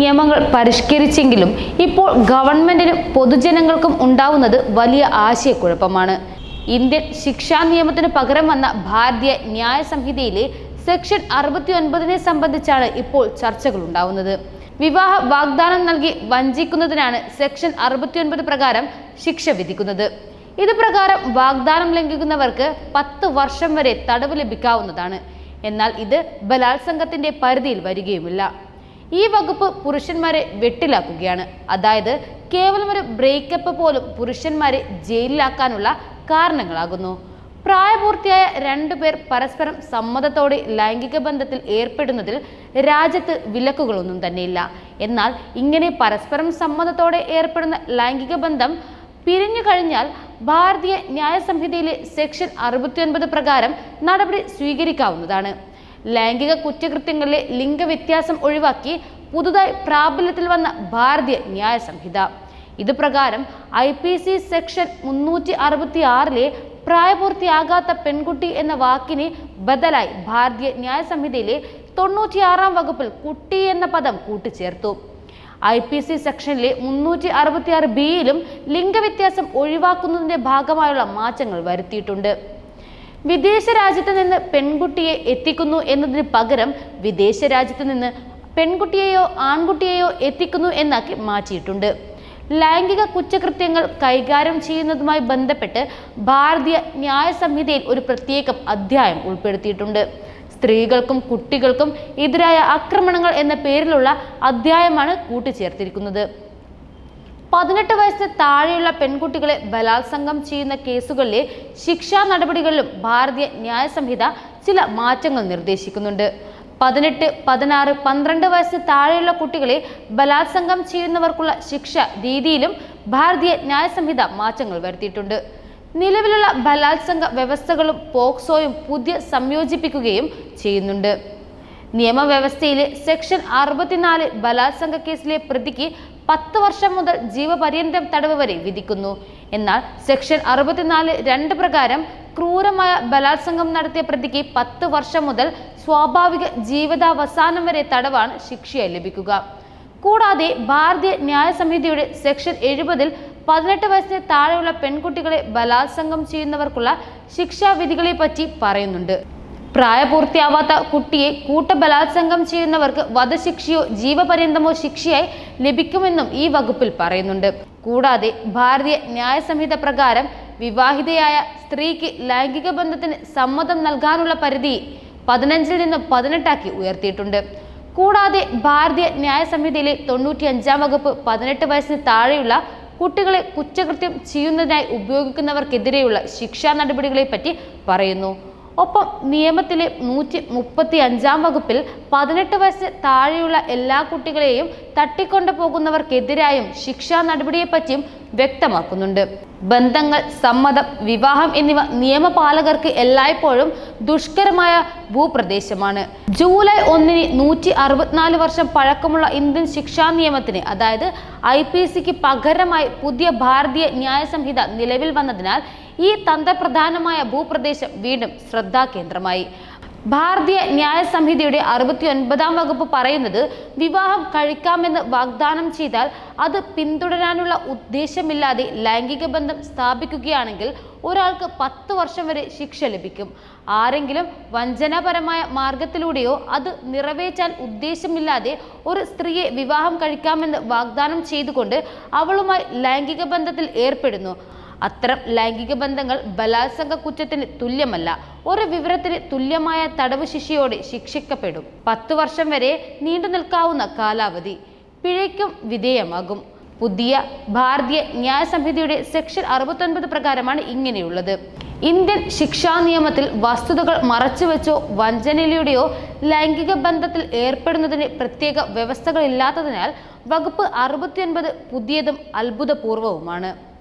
നിയമങ്ങൾ പരിഷ്കരിച്ചെങ്കിലും ഇപ്പോൾ ഗവൺമെന്റിനും പൊതുജനങ്ങൾക്കും ഉണ്ടാവുന്നത് വലിയ ആശയക്കുഴപ്പമാണ്. ഇന്ത്യൻ ശിക്ഷാ നിയമത്തിന് പകരം വന്ന ഭാരതീയ ന്യായ സംഹിതയിലെ സെക്ഷൻ അറുപത്തി ഒൻപതിനെ സംബന്ധിച്ചാണ് ഇപ്പോൾ ചർച്ചകൾ ഉണ്ടാവുന്നത് വിവാഹ വാഗ്ദാനം നൽകി വഞ്ചിക്കുന്നതിനാണ് സെക്ഷൻ അറുപത്തിയൊൻപത് പ്രകാരം ശിക്ഷ വിധിക്കുന്നത്. ഇത് പ്രകാരം വാഗ്ദാനം ലംഘിക്കുന്നവർക്ക് പത്ത് വർഷം വരെ തടവ് ലഭിക്കാവുന്നതാണ്. എന്നാൽ ഇത് ബലാത്സംഗത്തിന്റെ പരിധിയിൽ വരികയുമില്ല. ഈ വകുപ്പ് പുരുഷന്മാരെ വെട്ടിലാക്കുകയാണ്. അതായത് കേവലം ഒരു ബ്രേക്കപ്പ് പോലും പുരുഷന്മാരെ ജയിലിലാക്കാനുള്ള കാരണങ്ങളാകുന്നു. പ്രായപൂർത്തിയായ രണ്ടു പേർ പരസ്പരം സമ്മതത്തോടെ ലൈംഗിക ബന്ധത്തിൽ ഏർപ്പെടുന്നതിൽ രാജ്യത്ത് വിലക്കുകളൊന്നും തന്നെയില്ല. എന്നാൽ ഇങ്ങനെ പരസ്പരം സമ്മതത്തോടെ ഏർപ്പെടുന്ന ലൈംഗിക ബന്ധം പിരിഞ്ഞു കഴിഞ്ഞാൽ ഭാരതീയ ന്യായ സംഹിതയിലെ സെക്ഷൻ അറുപത്തിയൊൻപത് പ്രകാരം നടപടി സ്വീകരിക്കാവുന്നതാണ്. ലൈംഗിക കുറ്റകൃത്യങ്ങളിലെ ലിംഗവ്യത്യാസം ഒഴിവാക്കി പുതുതായി പ്രാബല്യത്തിൽ വന്ന ഭാരതീയ ന്യായ സംഹിത. ഇത് പ്രകാരം ഐ പി സി സെക്ഷൻ മുന്നൂറ്റി അറുപത്തി ആറിലെ പ്രായപൂർത്തിയാകാത്ത പെൺകുട്ടി എന്ന വാക്കിന് ബദലായി ഭാരതീയ ന്യായ സംഹിതയിലെ തൊണ്ണൂറ്റിയാറാം വകുപ്പിൽ കുട്ടി എന്ന പദം കൂട്ടിച്ചേർത്തു. ഐ പി സി സെക്ഷനിലെ മുന്നൂറ്റി അറുപത്തിയാറ് ബിയിലും ലിംഗവ്യത്യാസം ഒഴിവാക്കുന്നതിന്റെ ഭാഗമായുള്ള മാറ്റങ്ങൾ വരുത്തിയിട്ടുണ്ട്. വിദേശ രാജ്യത്ത് നിന്ന് പെൺകുട്ടിയെ എത്തിക്കുന്നു എന്നതിന് പകരം വിദേശ രാജ്യത്ത് നിന്ന് പെൺകുട്ടിയെയോ ആൺകുട്ടിയെയോ എത്തിക്കുന്നു എന്നാക്കി മാറ്റിയിട്ടുണ്ട്. ലൈംഗിക കുറ്റകൃത്യങ്ങൾ കൈകാര്യം ചെയ്യുന്നതുമായി ബന്ധപ്പെട്ട് ഭാരതീയ ന്യായ സംഹിതയിൽ ഒരു പ്രത്യേക അധ്യായം ഉൾപ്പെടുത്തിയിട്ടുണ്ട്. സ്ത്രീകൾക്കും കുട്ടികൾക്കും എതിരായ ആക്രമണങ്ങൾ എന്ന പേരിലുള്ള അധ്യായമാണ് കൂട്ടിച്ചേർത്തിരിക്കുന്നത്. പതിനെട്ട് വയസ്സിന് താഴെയുള്ള പെൺകുട്ടികളെ ബലാത്സംഗം ചെയ്യുന്ന കേസുകളിലെ ശിക്ഷാ നടപടികളിലും ഭാരതീയ ന്യായ സംഹിത ചില മാറ്റങ്ങൾ നിർദ്ദേശിക്കുന്നുണ്ട്. പതിനെട്ട് പതിനാറ് പന്ത്രണ്ട് വയസ്സിന് താഴെയുള്ള കുട്ടികളെ ബലാത്സംഗം ചെയ്യുന്നവർക്കുള്ള ശിക്ഷ രീതിയിലും ഭാരതീയ ന്യായ സംഹിത മാറ്റങ്ങൾ വരുത്തിയിട്ടുണ്ട്. നിലവിലുള്ള ബലാത്സംഗ വ്യവസ്ഥകളും പോക്സോയും പുതിയ സംയോജിപ്പിക്കുകയും ചെയ്യുന്നുണ്ട്. നിയമവ്യവസ്ഥയിലെ സെക്ഷൻ അറുപത്തിനാല് ബലാത്സംഗ കേസിലെ പ്രതിക്ക് പത്ത് വർഷം മുതൽ ജീവപര്യന്തം തടവ് വരെ വിധിക്കുന്നു. എന്നാൽ സെക്ഷൻ അറുപത്തിനാല് രണ്ട് പ്രകാരം ക്രൂരമായ ബലാത്സംഗം നടത്തിയ പ്രതിക്ക് പത്ത് വർഷം മുതൽ സ്വാഭാവിക ജീവിതാവസാനം വരെ തടവാണ് ശിക്ഷയായി ലഭിക്കുക. കൂടാതെ ഭാരതീയ ന്യായ സംഹിതയുടെ സെക്ഷൻ എഴുപതിൽ പതിനെട്ട് വയസ്സിന് താഴെയുള്ള പെൺകുട്ടികളെ ബലാത്സംഗം ചെയ്യുന്നവർക്കുള്ള ശിക്ഷാവിധികളെ പറ്റി പറയുന്നുണ്ട്. പ്രായപൂർത്തിയാവാത്ത കുട്ടിയെ കൂട്ടബലാത്സംഗം ചെയ്യുന്നവർക്ക് വധശിക്ഷയോ ജീവപര്യന്തമോ ശിക്ഷയായി ലഭിക്കുമെന്നും ഈ വകുപ്പിൽ പറയുന്നുണ്ട്. കൂടാതെ ഭാരതീയ ന്യായ സംഹിത പ്രകാരം വിവാഹിതയായ സ്ത്രീക്ക് ലൈംഗിക ബന്ധത്തിന് സമ്മതം നൽകാനുള്ള പരിധി പതിനഞ്ചിൽ നിന്ന് പതിനെട്ടാക്കി ഉയർത്തിയിട്ടുണ്ട്. കൂടാതെ ഭാരതീയ ന്യായ സംഹിതയിലെ തൊണ്ണൂറ്റി അഞ്ചാം വകുപ്പ് പതിനെട്ട് വയസ്സിന് താഴെയുള്ള കുട്ടികളെ കുറ്റകൃത്യം ചെയ്യുന്നതിനായി ഉപയോഗിക്കുന്നവർക്കെതിരെയുള്ള ശിക്ഷാ നടപടികളെ പറ്റി പറയുന്നു. ഒപ്പം നിയമത്തിലെ നൂറ്റി മുപ്പത്തി അഞ്ചാം വകുപ്പിൽ പതിനെട്ട് വയസ്സ് താഴെയുള്ള എല്ലാ കുട്ടികളെയും തട്ടിക്കൊണ്ടു പോകുന്നവർക്കെതിരായും ശിക്ഷാ നടപടിയെപ്പറ്റിയും വ്യക്തമാക്കുന്നുണ്ട്. ബന്ധങ്ങൾ സമ്മതം വിവാഹം എന്നിവ നിയമപാലകർക്ക് എല്ലായ്പ്പോഴും ദുഷ്കരമായ ഭൂപ്രദേശമാണ്. ജൂലൈ ഒന്നിന് നൂറ്റി അറുപത്തിനാല് വർഷം പഴക്കമുള്ള ഇന്ത്യൻ ശിക്ഷാ നിയമത്തിന് അതായത് ഐ പി സിക്ക് പകരമായി പുതിയ ഭാരതീയ ന്യായ സംഹിത നിലവിൽ വന്നതിനാൽ ഈ തന്ത്രപ്രധാനമായ ഭൂപ്രദേശം വീണ്ടും ശ്രദ്ധാകേന്ദ്രമായി. ഭാരതീയ ന്യായ സംഹിതയുടെ അറുപത്തി ഒൻപതാം വകുപ്പ് പറയുന്നത് വിവാഹം കഴിക്കാമെന്ന് വാഗ്ദാനം ചെയ്താൽ അത് പിന്തുടരാനുള്ള ഉദ്ദേശമില്ലാതെ ലൈംഗിക ബന്ധം സ്ഥാപിക്കുകയാണെങ്കിൽ ഒരാൾക്ക് പത്ത് വർഷം വരെ ശിക്ഷ ലഭിക്കും. ആരെങ്കിലും വഞ്ചനാപരമായ മാർഗത്തിലൂടെയോ അത് നിറവേറ്റാൻ ഉദ്ദേശമില്ലാതെ ഒരു സ്ത്രീയെ വിവാഹം കഴിക്കാമെന്ന് വാഗ്ദാനം ചെയ്തുകൊണ്ട് അവളുമായി ലൈംഗിക ബന്ധത്തിൽ ഏർപ്പെടുന്നു. അത്തരം ലൈംഗിക ബന്ധങ്ങൾ ബലാത്സംഗ കുറ്റത്തിന് തുല്യമല്ല ഒരു വിവരത്തിന് തുല്യമായ തടവ് ശിക്ഷയോടെ ശിക്ഷിക്കപ്പെടും. പത്തു വർഷം വരെ നീണ്ടു നിൽക്കാവുന്ന കാലാവധി പിഴയ്ക്കും വിധേയമാകും. പുതിയ ഭാരതീയ ന്യായ സംഹിതയുടെ സെക്ഷൻ അറുപത്തൊൻപത് പ്രകാരമാണ് ഇങ്ങനെയുള്ളത്. ഇന്ത്യൻ ശിക്ഷാ നിയമത്തിൽ വസ്തുതകൾ മറച്ചുവെച്ചോ വഞ്ചനയിലൂടെയോ ലൈംഗിക ബന്ധത്തിൽ ഏർപ്പെടുന്നതിന് പ്രത്യേക വ്യവസ്ഥകളില്ലാത്തതിനാൽ വകുപ്പ് അറുപത്തിയൊൻപത് പുതിയതും അത്ഭുതപൂർവവുമാണ്.